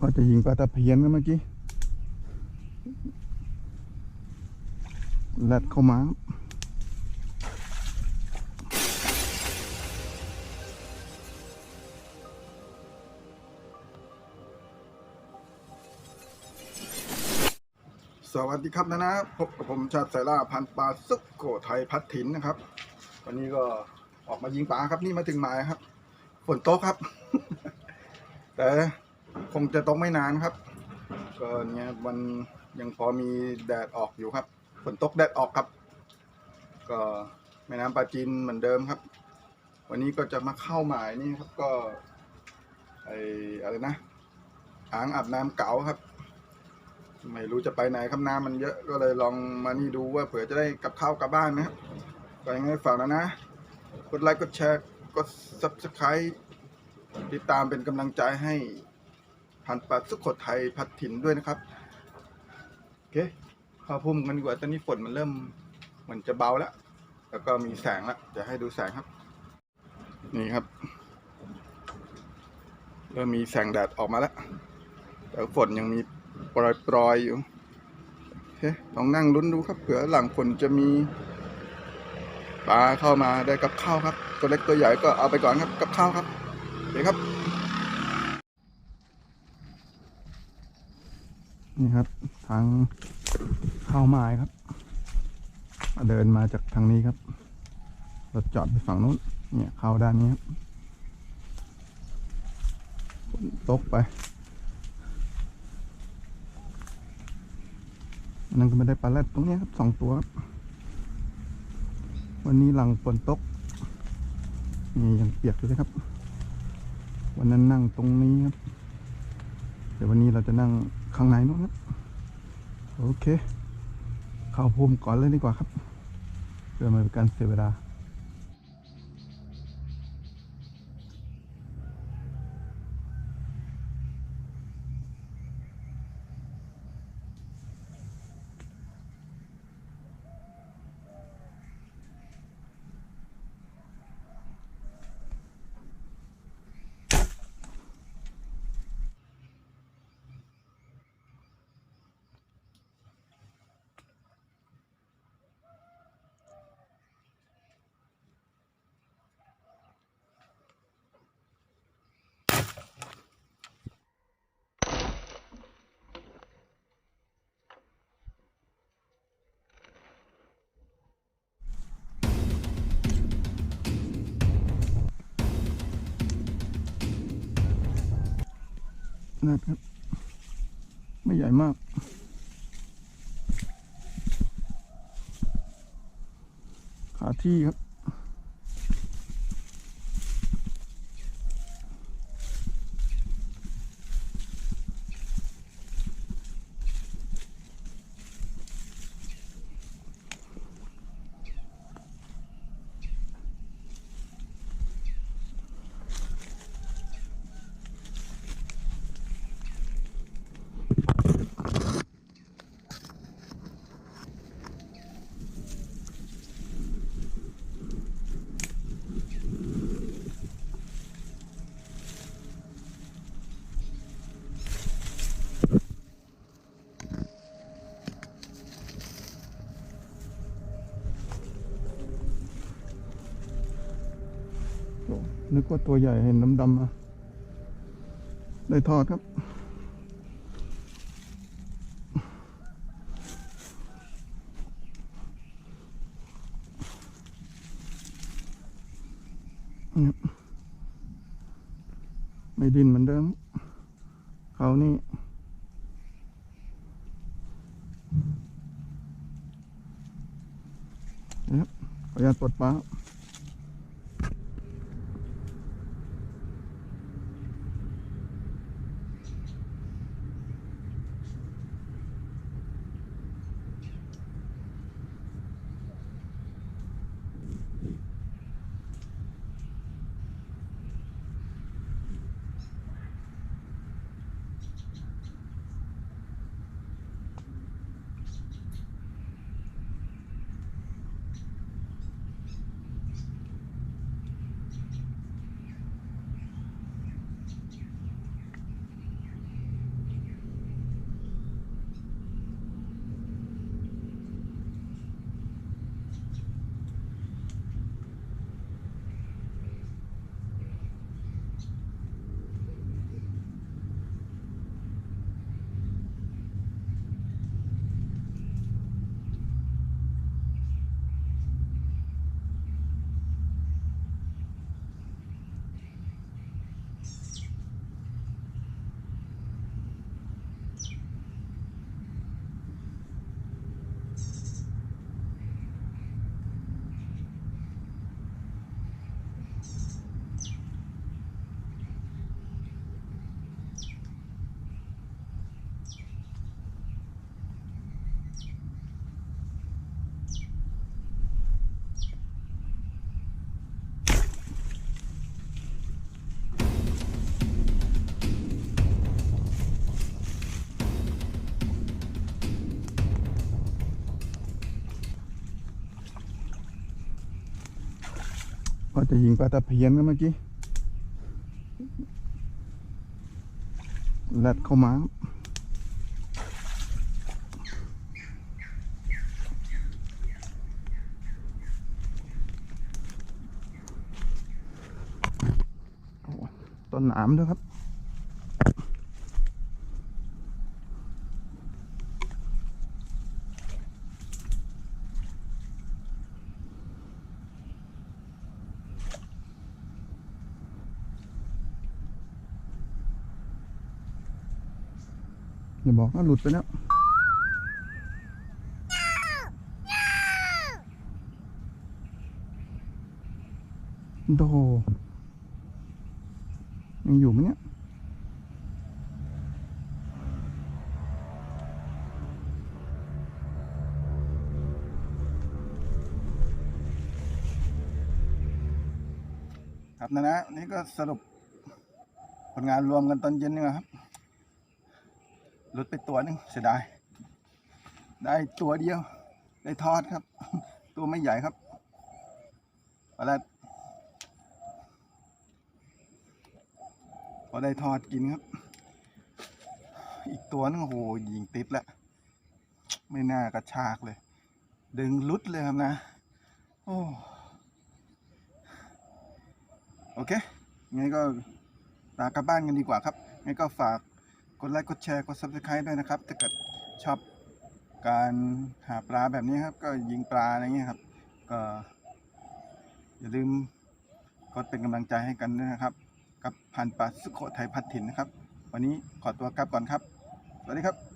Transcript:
ก็จะยิงปลาตะเพียนกันเมื่อกี้แลดเข้ามาสวัสดีครับนะนะพบกับผมชาติสายล่าพันปลาซุกโขไทยพัดถินนะครับ วันนี้ก็ออกมายิงปลาครับนี่มาถึงหมายครับฝนตกครับ แต่ คงจะตกไม่นานครับ ก็เนี่ยมันยังพอมีแดดออกอยู่ครับฝนตกแดดออกครับ ก็แม่น้ำปลาจีนเหมือนเดิมครับ วันนี้ก็จะมาเข้าหมายนี่ครับก็ไออะไรนะอ่างอาบน้ำเก๋าครับ ไม่รู้จะไปไหนครับน้ำมันเยอะก็เลยลองมานี่ดูว่าเผื่อจะได้กับข้าวกลับบ้านนะครับก็ยังไงฝากนะนะกดไลค์กดแชร์กด subscribe ติดตามเป็นกำลังใจให้ พันปัดสุขโขทัยพัดถิ่นด้วยนะครับโอเคข้าพุ่มกันดีกว่าตอนนี้ฝนมันเริ่มเหมันจะเบาแล้ว แล้วก็มีแสงแล้วจะให้ดูแสงครับ นี่ครับ เริ่มมีแสงแดดออกมาแล้ว แต่ฝนยังมีปลอยๆอยู่โอเคลองนั่งลุ้นดูครับ เผื่อหลังฝนจะมีปลาเข้ามาได้กับข้าวครับ ตัวเล็กตัวใหญ่ก็เอาไปก่อนครับกับข้าวครับโอเคครับ นี่ครับ ทางเข้าไม้ครับ เดินมาจากทางนี้ครับรถจอดไปฝั่งนู้น เนี่ยเข้าด้านนี้ครับฝนตกไปอันนั่นก็ไม่ได้ปลาแรดตรงนี้ครับสองตัวครับวันนี้หลังฝนตกนี่ยังเปียกอยู่เลยครับ วันนั้นนั่งตรงนี้ครับ เดี๋ยววันนี้เราจะนั่ง ข้างในนู้นนะโอเค เข้าภูมิก่อนเลยดีกว่าครับเพื่อไม่เป็นการเสียเวลา นะครับ ไม่ใหญ่มาก ขาที่ครับ นึกว่าตัวใหญ่เห็นดำๆมาได้ทอดครับ ไม่ดินเหมือนเดิม เขานี่นี่ครับขออนุญาตปลดปลา ก็จะยิงปลาตะเพียนกันเมื่อกี้แลดเข้ามาต้นหนามด้วยครับ อย่าบอกว่าหลุดไปแล้วโดยังอยู่ไหมเนี่ยครับนะนะนี่ก็สรุปผลงานรวมกันตอนเย็นนี่ครับ หลุดไปตัวนึงเสียดาย ได้ตัวเดียว ได้ทอดครับ ตัวไม่ใหญ่ครับปลาแรพอได้ทอดกินครับ อีกตัวนึงโหยิงติดแล้วไม่น่ากระชากเลย ดึงลุดเลยครับนะ โอ้โอเคงั้นก็ลากลับบ้านกันดีกว่าครับงั้นก็ฝาก กดไลค์กดแชร์กด subscribe ด้วยนะครับ ถ้าเกิดชอบการหาปลาแบบนี้ครับ ก็ยิงปลาอะไรเงี้ยครับ ก็อย่าลืมกดเป็นกำลังใจให้กันด้วยนะครับ กับพันปลาสุโขทัยพัดถิ่นนะครับ วันนี้ขอตัวกลับก่อนครับ สวัสดีครับ